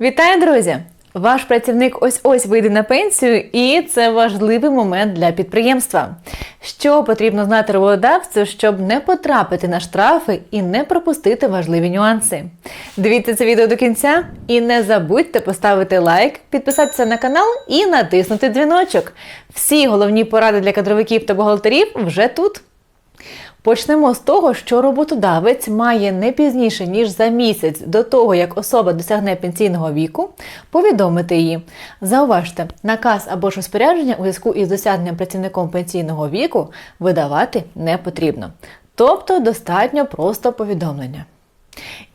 Вітаю, друзі! Ваш працівник ось ось вийде на пенсію, і це важливий момент для підприємства. Що потрібно знати роботодавцю, щоб не потрапити на штрафи і не пропустити важливі нюанси. Дивіться це відео до кінця і не забудьте поставити лайк, підписатися на канал і натиснути дзвіночок. Всі головні поради для кадровиків та бухгалтерів вже тут. Почнемо з того, що роботодавець має не пізніше ніж за місяць до того, як особа досягне пенсійного віку, повідомити її. Зауважте, наказ або ж розпорядження у зв'язку із досягненням працівником пенсійного віку видавати не потрібно. Тобто достатньо просто повідомлення.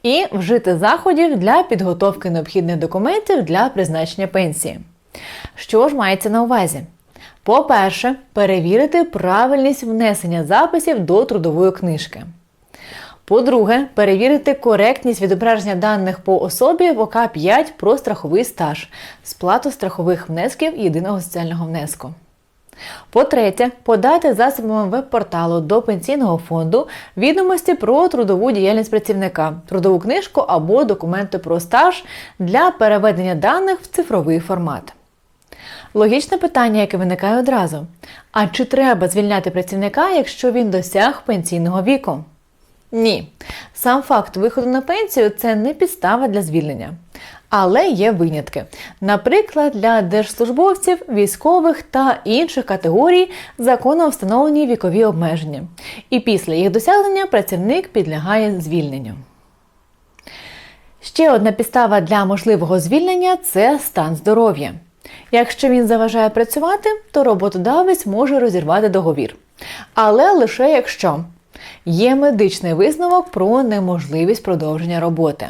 І вжити заходів для підготовки необхідних документів для призначення пенсії. Що ж мається на увазі? По-перше, перевірити правильність внесення записів до трудової книжки. По-друге, перевірити коректність відображення даних по особі в ОК-5 про страховий стаж, сплату страхових внесків єдиного соціального внеску. По-третє, подати засобами веб-порталу до пенсійного фонду відомості про трудову діяльність працівника, трудову книжку або документи про стаж для переведення даних в цифровий формат. Логічне питання, яке виникає одразу: а чи треба звільняти працівника, якщо він досяг пенсійного віку? Ні. Сам факт виходу на пенсію це не підстава для звільнення. Але є винятки. Наприклад, для держслужбовців, військових та інших категорій законом встановлені вікові обмеження. І після їх досягнення працівник підлягає звільненню. Ще одна підстава для можливого звільнення це стан здоров'я. Якщо він заважає працювати, то роботодавець може розірвати договір. Але лише якщо є медичний висновок про неможливість продовження роботи,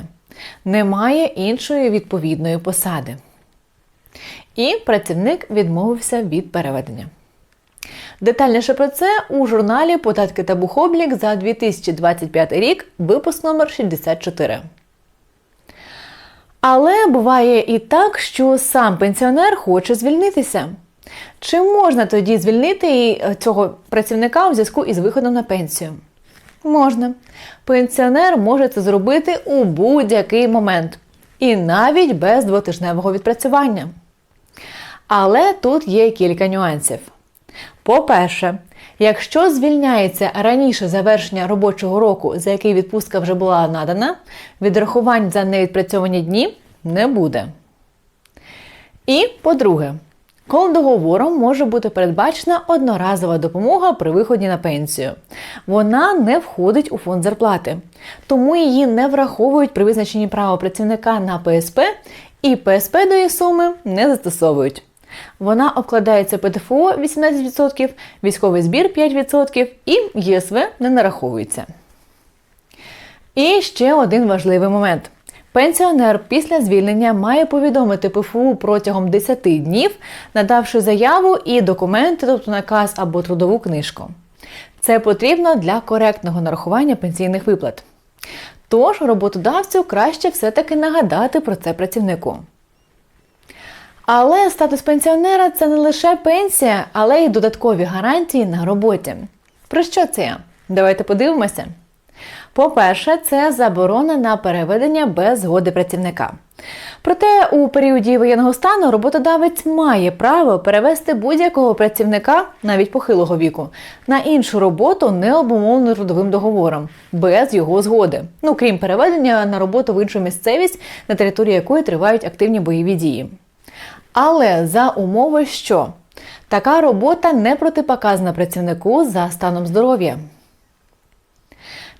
немає іншої відповідної посади. І працівник відмовився від переведення. Детальніше про це у журналі Податки та бухоблік за 2025 рік, випуск номер 64. Але буває і так, що сам пенсіонер хоче звільнитися. Чи можна тоді звільнити цього працівника у зв'язку із виходом на пенсію? Можна. Пенсіонер може це зробити у будь-який момент. І навіть без двотижневого відпрацювання. Але тут є кілька нюансів. По-перше, якщо звільняється раніше завершення робочого року, за який відпустка вже була надана, відрахувань за невідпрацьовані дні не буде. І по-друге, коли договором може бути передбачена одноразова допомога при виході на пенсію. Вона не входить у фонд зарплати, тому її не враховують при визначенні права працівника на ПСП, і ПСП до її суми не застосовують. Вона обкладається ПДФО 18%, військовий збір 5% і ЄСВ не нараховується. І ще один важливий момент. Пенсіонер після звільнення має повідомити ПФУ протягом 10 днів, надавши заяву і документи, тобто наказ або трудову книжку. Це потрібно для коректного нарахування пенсійних виплат. Тож роботодавцю краще все-таки нагадати про це працівнику. Але статус пенсіонера це не лише пенсія, але й додаткові гарантії на роботі. Про що це? Давайте подивимося. По-перше, це заборона на переведення без згоди працівника. Проте у періоді воєнного стану роботодавець має право перевести будь-якого працівника, навіть похилого віку, на іншу роботу не обумовлену трудовим договором, без його згоди. Ну крім переведення на роботу в іншу місцевість, на території якої тривають активні бойові дії. Але за умови, що така робота не протипоказана працівнику за станом здоров'я.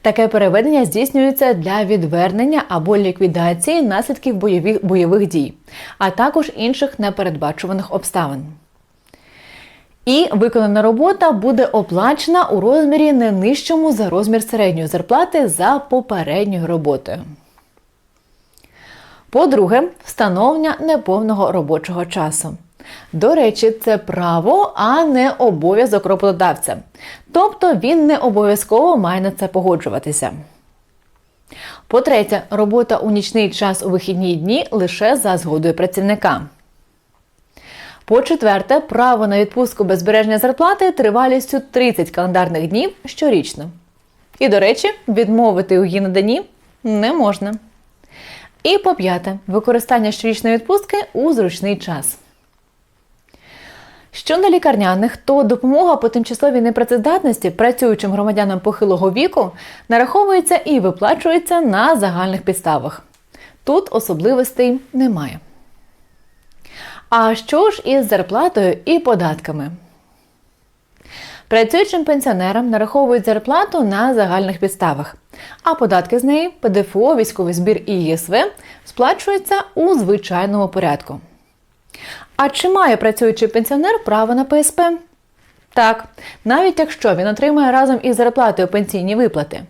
Таке переведення здійснюється для відвернення або ліквідації наслідків бойових, бойових дій, а також інших непередбачуваних обставин. І виконана робота буде оплачена у розмірі не нижчому за розмір середньої зарплати за попередньою роботою. По-друге, встановлення неповного робочого часу. До речі, це право, а не обов'язок роботодавця. Тобто він не обов'язково має на це погоджуватися. По-третє, робота у нічний час у вихідні дні лише за згодою працівника. По-четверте, право на відпустку без збереження зарплати тривалістю 30 календарних днів щорічно. І, до речі, відмовити у її наданні не можна. І по п'яте, використання щорічної відпустки у зручний час. Що на лікарняних, то допомога по тимчасовій непрацездатності працюючим громадянам похилого віку нараховується і виплачується на загальних підставах. Тут особливостей немає. А що ж із зарплатою і податками? Працюючим пенсіонерам нараховують зарплату на загальних підставах, а податки з неї ПДФО, військовий збір і ЄСВ сплачуються у звичайному порядку. А чи має працюючий пенсіонер право на ПСП? Так, навіть якщо він отримує разом із зарплатою пенсійні виплати.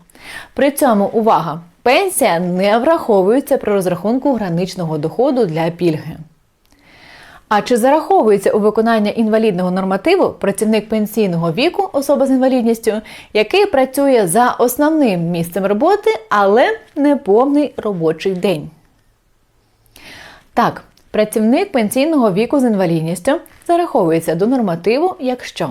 При цьому увага! Пенсія не враховується при розрахунку граничного доходу для пільги. А чи зараховується у виконання інвалідного нормативу працівник пенсійного віку, особа з інвалідністю, який працює за основним місцем роботи, але не повний робочий день? Так, працівник пенсійного віку з інвалідністю зараховується до нормативу, якщо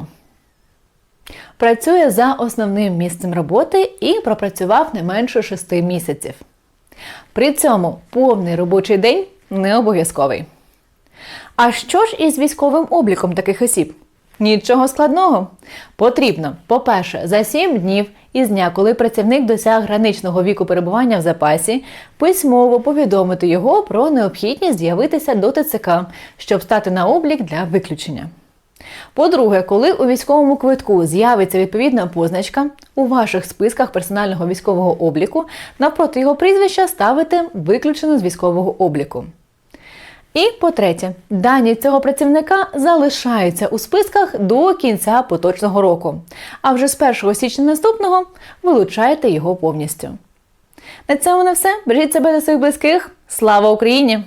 працює за основним місцем роботи і пропрацював не менше 6 місяців. При цьому повний робочий день не обов'язковий. А що ж із військовим обліком таких осіб? Нічого складного. Потрібно, по-перше, за 7 днів із дня, коли працівник досяг граничного віку перебування в запасі, письмово повідомити його про необхідність з'явитися до ТЦК, щоб стати на облік для виключення. По-друге, коли у військовому квитку з'явиться відповідна позначка, у ваших списках персонального військового обліку навпроти його прізвища ставите виключено з військового обліку. І по-третє, дані цього працівника залишаються у списках до кінця поточного року. А вже з 1 січня наступного вилучаєте його повністю. На цьому на все. Бережіть себе та своїх близьких. Слава Україні!